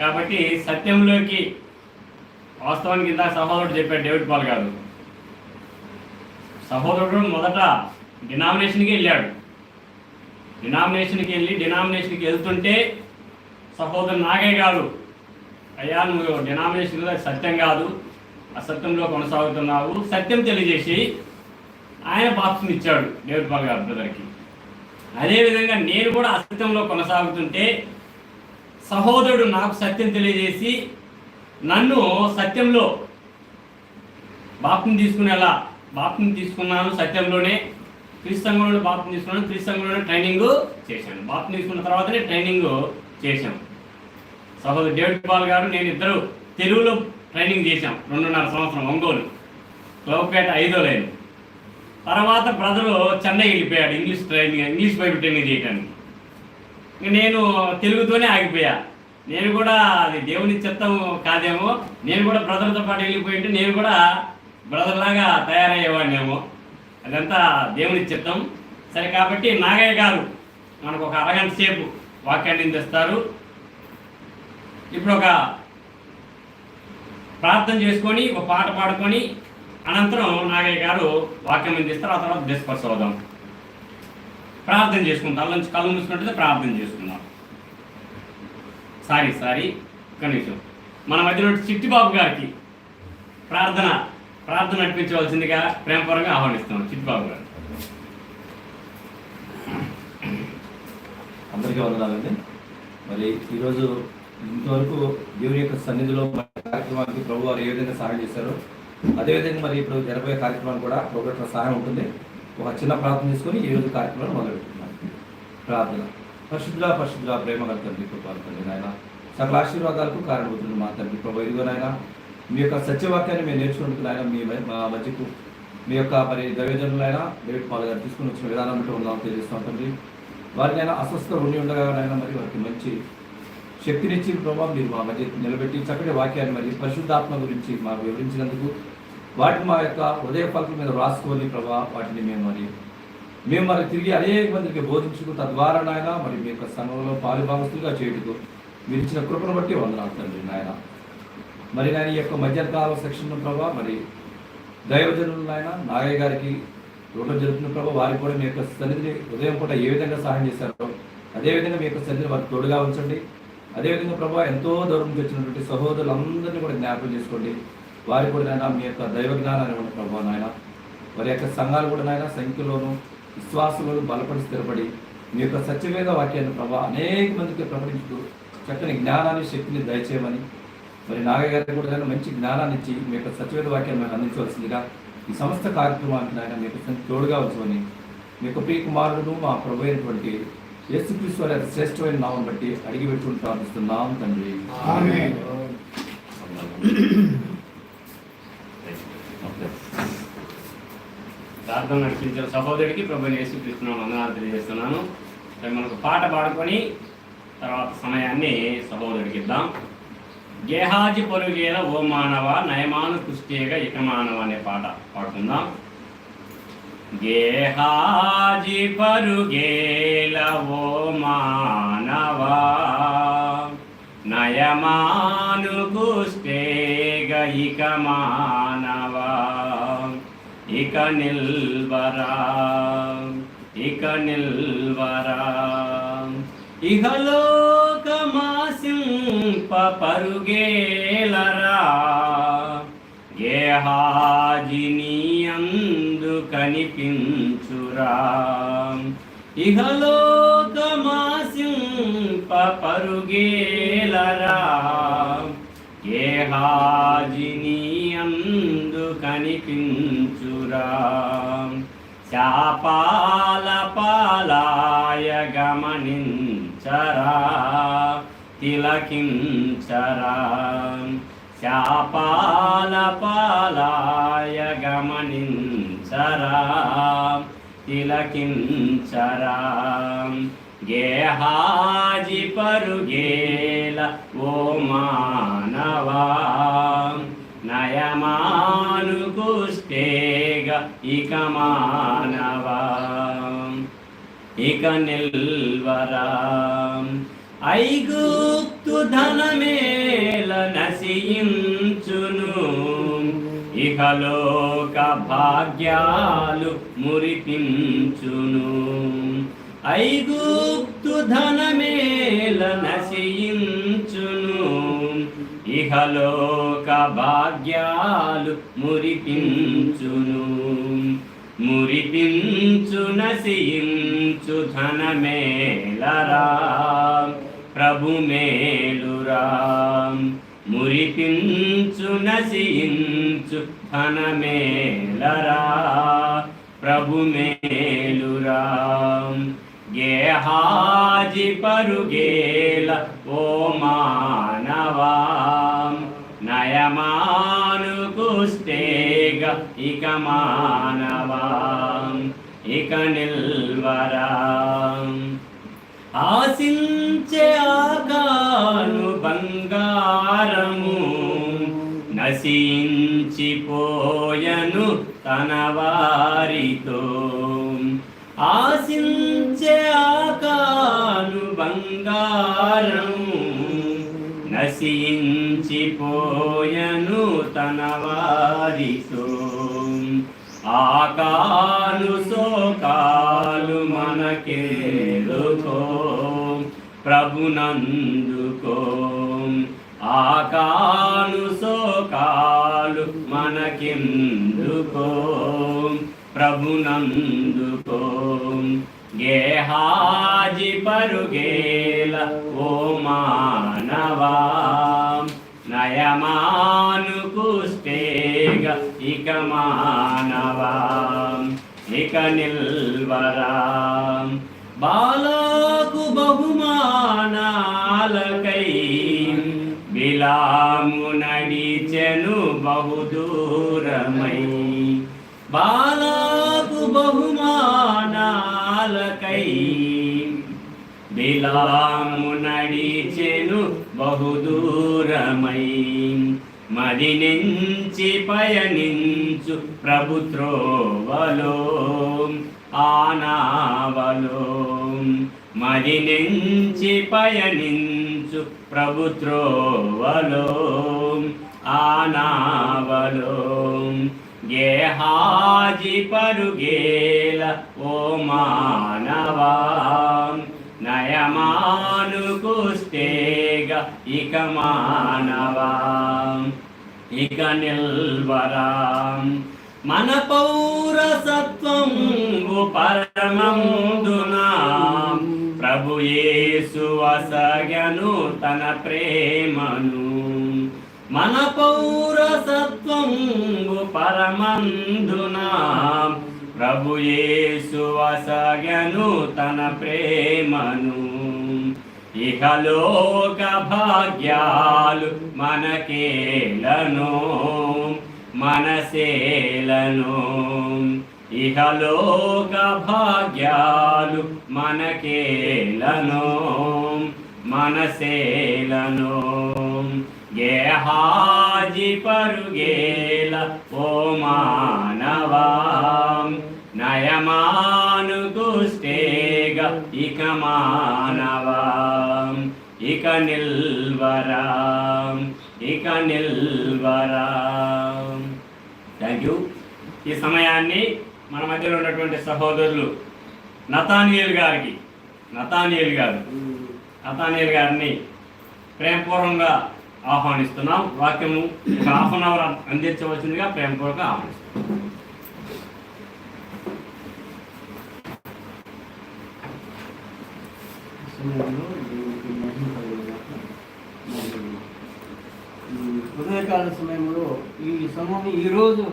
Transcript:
కాబట్టి సత్యంలోకి వాస్తవానికి ఇందాక సహోదరుడు చెప్పాడు డేవిడ్ పాల్ గారు. సహోదరుడు మొదట డినామినేషన్కి వెళ్ళాడు. డినామినేషన్కి వెళ్ళి డినామినేషన్కి వెళ్తుంటే సహోదరు నాగయ్య గారు అయ్యా నువ్వు డినామినేషన్లో సత్యం కాదు అసత్యంలో కొనసాగుతున్నావు. సత్యం తెలియజేసి ఆయన బాప్సం ఇచ్చాడు డేవిడ్ పాల్ గారు బ్రదర్కి. అదేవిధంగా నేను కూడా అసత్యంలో కొనసాగుతుంటే సహోదరుడు నాకు సత్యం తెలియజేసి నన్ను సత్యంలో బాప్తిని తీసుకునేలా బాప్తిని తీసుకున్నాను సత్యంలోనే. క్రీస్తంగంలో బాప్తిని తీసుకున్నాను క్రీస్తంగంలోనే ట్రైనింగ్ చేశాను. బాప్తిని తీసుకున్న తర్వాతనే ట్రైనింగ్ చేశాం సహోదరు డేవిడ్ పాల్ గారు నేను ఇద్దరు తెలుగులో ట్రైనింగ్ చేశాం రెండున్నర సంవత్సరం ఒంగోలు. క్లబ్పేట ఐదో లైన్. తర్వాత బ్రదరు చెన్నై వెళ్ళిపోయాడు English training English Bible training చేయడానికి నేను తెలుగుతోనే ఆగిపోయా. నేను కూడా అది దేవుని చిత్తం కాదేమో. నేను కూడా బ్రదర్తో పాటు వెళ్ళిపోయి ఉంటే నేను కూడా బ్రదర్ లాగా తయారయ్యేవాడినేమో. అదంతా దేవుని చిత్తం. సరే కాబట్టి నాగయ్య గారు మనకు ఒక అరగంట సేపు వాక్యాన్ని తెస్తారు ఇప్పుడు ఒక ప్రార్థన చేసుకొని ఒక పాట పాడుకొని అనంతరం నాగయ్య గారు వాక్యం అందిస్తారు. ఆ తర్వాత డిస్కస్ అవుదాం. ప్రార్థన చేసుకుందాం. అల్ల నుంచి కళ్ళు మూసుకున్నట్టుగా ప్రార్థన చేసుకుందాం. సారీ సారీ కనీసం మన మధ్యలో చిట్టిబాబు గారికి ప్రార్థన ప్రార్థన నడిపించవలసిందిగా ప్రేమపరంగా ఆహ్వానిస్తున్నాం చిట్టిబాబు గారు. అందరికీ వందనాలండి. మరి ఈరోజు ఇంతవరకు దేవుని యొక్క సన్నిధిలో కార్యక్రమానికి ప్రభు వారు ఏ విధంగా సహాయం చేశారో అదేవిధంగా మరి ఇప్పుడు జరగబోయే కార్యక్రమానికి కూడా ప్రభుత్వ సహాయం ఉంటుంది. ఒక చిన్న ప్రార్థన చేసుకొని ఈ రోజు కార్యక్రమాన్ని మొదలుపెట్టుకున్నాం ప్రార్థన. పరిశుద్ధ పరిశుద్ధ ప్రేమ గల తండ్రి కృపాలు నాయన సకల ఆశీర్వాదాలకు కారణభూతులు మా తండ్రి ప్రభు ఇదిగోనైనా మీ యొక్క సత్యవాక్యాన్ని మేము నేర్చుకుంటున్నాం నాయన మీ మా మధ్యకు మీ యొక్క మరి దైవజనులైనా డేవిడ్ పాల్ గారు తీసుకుని వచ్చిన విధానం బట్టి ఉన్నాం తెలియజేస్తాం తండ్రి. వారినైనా అస్వస్థ ఉండి ఉండగానైనా మరి వారికి మంచి శక్తినిచ్చి ప్రభావం మీరు మా మధ్య నిలబెట్టి చక్కటి వాక్యాన్ని మరి పరిశుద్ధాత్మ గురించి మాకు వివరించినందుకు వాటిని మా యొక్క హృదయ పలకల మీద రాసుకొని ప్రభా వాటిని మేము మరి మేము మరి తిరిగి అనేక మందికి బోధించుకు తద్వారా నాయన మరి మీ యొక్క సంఘంలో పాలుభాగస్తులుగా చేయుటకు మీరు ఇచ్చిన కృపను బట్టి వందనాలు తండ్రి నాయన. మరి నేను ఈ యొక్క మధ్యకాల సెక్షన్ ప్రభా మరి దైవజనులు నాయన నాగయ్య గారికి రోడ్డు జరుగుతున్న ప్రభా వారికి కూడా మీ యొక్క సన్నిధిని ఉదయం పూట ఏ విధంగా సహాయం చేశారో అదేవిధంగా మీ యొక్క సన్నిధిని వారికి తోడుగా ఉంచండి. అదేవిధంగా ప్రభావ ఎంతో దూరం నుంచి వచ్చినటువంటి సహోదరులందరినీ కూడా జ్ఞాపకం చేసుకోండి. వారికి కూడా నాయన మీ యొక్క దైవ జ్ఞానాన్ని ఇవ్వండి ప్రభా నాయన. వారి యొక్క సంఘాలు కూడా నాయన సంఖ్యలోను విశ్వాసంలోను బలపడి స్థిరపడి మీ యొక్క సత్యవేద వాక్యాన్ని ప్రభా అనేక మందికి ప్రకటించుతూ చక్కని జ్ఞానాన్ని శక్తిని దయచేయమని మరి నాగయ్య గారికి కూడా మంచి జ్ఞానాన్ని ఇచ్చి మీ యొక్క సత్యవేద వాక్యాన్ని మాకు అందించవలసిందిగా ఈ సమస్త కార్యక్రమానికి నాయన మీకు తోడుగా ఉంచమని మీ యొక్క ప్రియ కుమారుడు మా ప్రభు అయినటువంటి యేసుక్రీస్తు వారి శ్రేష్టమైన నామం బట్టి అడిగి పెట్టుకుని ప్రార్థిస్తున్నాం తండ్రి. ఆమేన్. ప్రార్థన నడిపించిన సహోదరుడికి ప్రభు యేసుక్రీస్తున్నాను వందనాలు తెలియజేస్తున్నాను. మనకు పాట పాడుకొని తర్వాత సమయాన్ని సహోదరుడికి ఇద్దాం. గేహాజి పరుగేల ఓ మానవ నయమాను కుస్తేగా ఇక మానవ అనే పాట పాడుకుందాం. గేహాజి పరుగేల ఓ మానవ నయమాను కుస్తేగ ఇక మానవ ఇక నిల్వరా ఇక నిల్వరా. ఇహలోకమాసింప పరుగేలరా గేహాజిని అందు కనిపించురా. ఇహలోకమాసింప పరుగేలరా గేహాజిని కనిపించురా. శాపాల పాలాయ గమనించరా తిలకించరా. శాపాల పాలాయ గమనించరా తిలకించరా. గేహాజి పరుగేల ఓ మానవా. నయమానుకుస్తేగ ఇక మానవా ఇక నిల్వరా. ఐగుప్తు ధనమేల నశించును ఇహలోక భాగ్యాలు మురిపించును. ఐగుప్తు ధనమేల నశించును ఇహలోక భాగ్యాలు మురిపించును. మురిపించు నశించు ధనమేలరా ప్రభు మేలురా మురిపించు నశించు ధనమేలరా ప్రభు మేలురా గేహాజి పరుగేల ఓ మా వాం నయమానుకుష్టేగ ఇక మానవాం ఇక నిల్వరాం ఆశించే ఆగాను బంగారము నశించిపోయను తన వారితో ఆశించే ఆకాను బంగారము నశించిపోయను తన వారితో. ఆకాలు శోకాలు మనకేలుకో ప్రభునందుకో. ఆకాలు శోకాలు మనకెందుకో. ప్రభునందుకో. గేహాజి పరుగేల ఓ మానవా నయమానుకుష్టేగ ఇక మానవా ఇక నిల్వరా బాలకు బహుమానాలకై విలాము నడిచెను బహుదూరమై బాలకు బహుమానాలకై బిలాము నడిచెను బహుదూరమై. మది నుంచి పయనించు ప్రభుత్రోవలో ఆనావలో. మది నుంచి పయనించు ప్రభుత్రోవలో ఆనావలో గేహాజి పరుగేల ఓ మానవా నయమాను కుష్టేగ ఇక మానవా ఇక నిల్వరా మన పౌరసత్వం పరమందునా. ప్రభు యేసు వసగను తన ప్రేమను మన పౌరసత్వం పరమందున ప్రభు యేసు వసగను తన ప్రేమను. ఇహలోక భాగ్యాలు మనకేలను మనసేలను. ఇహలోక భాగ్యాలు మనకేలను మనసేలను. గేహాజి పరుగేల ఓ మానవా. నయమాను కుష్టేగ ఇక మానవా. ఇక నిల్వరా. ఇక నిల్వరా. థ్యాంక్ యూ ఈ సమయాన్ని మన మధ్యలో ఉన్నటువంటి సహోదరులు నతానియల్ గారికి నతానియల్ గారు నతానియల్ గారిని ప్రేమపూర్వకంగా ఆహ్వానిస్తున్నాం. వాక్యము ఒక హాఫ్ అన్ అవర్ అందించవలసిందిగా ప్రేమపూర్వక ఆహ్వానిస్తున్నాం. సమయంలో ఈ ఉదయకాల సమయంలో ఈ సమయం ఈరోజు